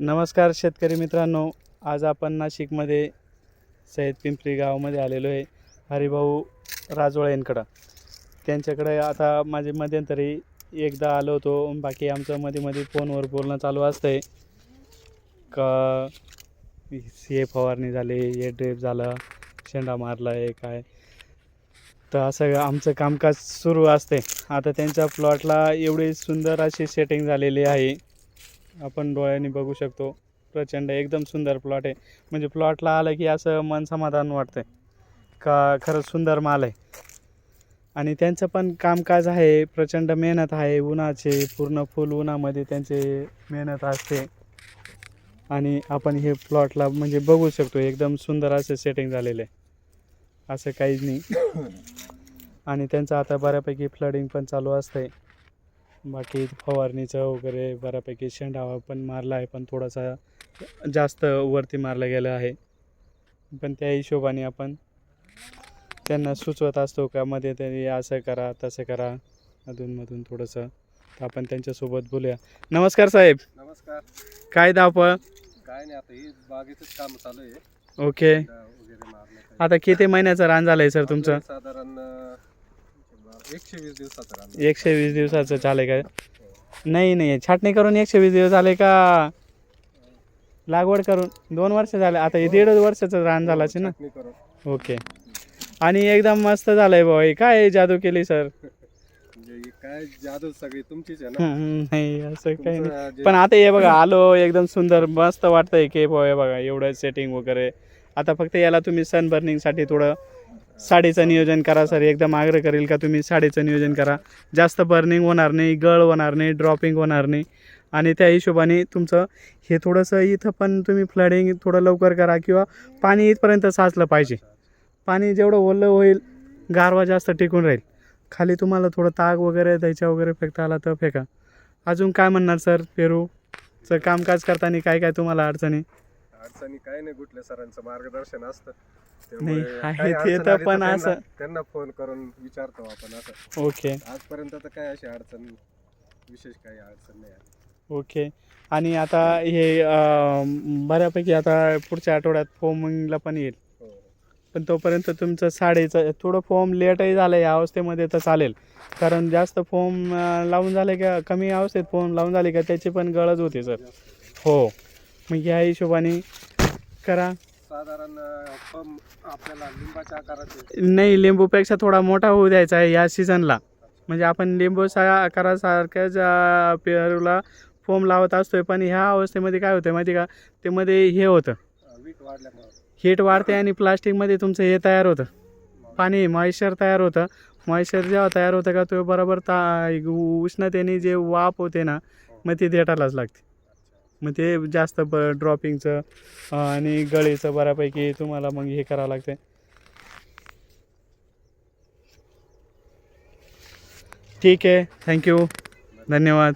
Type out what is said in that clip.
नमस्कार शेतकरी मित्रांनो आज आपण नाशिकमध्ये सय्यद पिंपरी गावामध्ये आलेलो आहे हरिभाऊ राजोळे यांकडं. त्यांच्याकडे आता माझे मध्यंतरी एकदा आलो होतो बाकी आमचं मध्ये मध्ये फोनवर बोलणं चालू असतं आहे का हे फवारणी झाली हे ड्रेप झालं शेंडा मारला आहे काय? तर असं आमचं कामकाज सुरू असते आता त्यांच्या प्लॉटला एवढी सुंदर अशी सेटिंग झालेली आहे. आपण डोळ्यांनी बघू शकतो. प्रचंड एकदम सुंदर प्लॉट आहे. म्हणजे प्लॉटला आलं की असं मन समाधान वाटतंय. का खरंच सुंदर माल आहे. आणि त्यांचं पण कामकाज आहे प्रचंड मेहनत आहे उन्हाचे पूर्ण फुल उन्हामध्ये त्यांचे मेहनत असते. आणि आपण हे प्लॉटला म्हणजे बघू शकतो एकदम सुंदर असं सेटिंग झालेलं आहे. असं काहीच नाही. आणि त्यांचं आता बऱ्यापैकी फ्लडिंग पण चालू असतंय. बाकी फवारणीचं वगैरे बऱ्यापैकी शेंडावा पण मारला आहे पण थोडासा जास्त वरती मारला गेला आहे. पण त्या हिशोबाने आपण त्यांना सुचवत असतो का मध्ये तरी असं करा तसं करा. अधूनमधून थोडंसं तर आपण त्यांच्यासोबत बोलूया. नमस्कार साहेब. नमस्कार. काय धावपळ? काय नाही आता हे बागेतच काम चालू आहे. ओके. वगैरे आता किती महिन्याचं रान झालं आहे सर तुमचं? साधारण एकशे वीस दिवसाचं एकशे वीस दिवसाचं झालं काय नाही नाही. छाटणी करून एकशे वीस दिवस झाले का? लागवड करून दोन वर्ष झाले. आता हे दीड वर्षाचं रान झालं असेल ना? ओके. आणि एकदम मस्त झालंय भाऊ. हे काय जादू केली सर? म्हणजे ही काय जादू सगळी तुमचीच आहे ना? नाही असं काही नाही. तुमचं जे- पण आता हे बघा आलो एकदम सुंदर मस्त वाटतंय की भाऊ हे बघा एवढं सेटिंग वगैरे. आता फक्त याला तुम्ही सन बर्निंगसाठी थोडं साडीचं नियोजन करा सर. एकदम आग्रह करेल का तुम्ही साडीचं नियोजन करा. जास्त बर्निंग होणार नाही गळ होणार नाही ड्रॉपिंग होणार नाही. आणि त्या हिशोबाने तुमचं हे थोडंसं इथं पण तुम्ही फ्लडिंग थोडं लवकर करा किंवा पाणी इथपर्यंत साचलं पाहिजे. पाणी जेवढं ओलं होईल गारवा जास्त टिकून राहील. खाली तुम्हाला थोडं ताग वगैरे द्यायच्या वगैरे फेकता आला तर फेका. अजून काय म्हणणार सर? पेरूचं कामकाज करताना काय काय तुम्हाला अडचणी? अडचणी काय नाही गुटले सरांचं मार्गदर्शन असतं. नाही, त्यामुळे आहे काही ते अडचण तर आली पण त्यांना- असं- त्यांना फोन करून विचारतो आपण असं. ओके. आजपर्यंत तर काय अशी अडचण विशेष काही अडचण नाही आली. ओके. आणि आता हे अं, बऱ्यापैकी आता पुढच्या आठवड्यात फोमिंगला पण येईल. हो. पण तोपर्यंत तुमचं साडेचं थोडं फॉर्म लेटही झालं या अवस्थेमध्ये तर चालेल. कारण जास्त फॉर्म लावून झाले का कमी अवस्थेत फॉर्म लावून झाले का त्याची पण गरज होते सर. हो. मग ह्या हिशोबाने करा. साधारण आपल्याला लिंबाच्या आकाराचे. नाही लिंबूपेक्षा थोडा मोठा होऊ द्यायचा आहे या सीझनला म्हणजे आपण लिंबू सा आकारासारख्याच पेरूला फोम लावत असतोय पण ह्या अवस्थेमध्ये काय होतं माहिती का? ते मध्ये हे होतं. हीट वाढते आणि प्लास्टिकमध्ये तुमचं हे तयार होतं. पाणी मॉइश्चर तयार होतं. मॉइश्चर जेव्हा तयार होतं का तो बरोबर ता उष्णतेने जे वाफ होते ना मग ती देटालाच लागते. मग ते जास्त ब ड्रॉपिंगचं आणि गळीचं बऱ्यापैकी तुम्हाला मग हे करावं लागते ठीक आहे. थँक्यू धन्यवाद.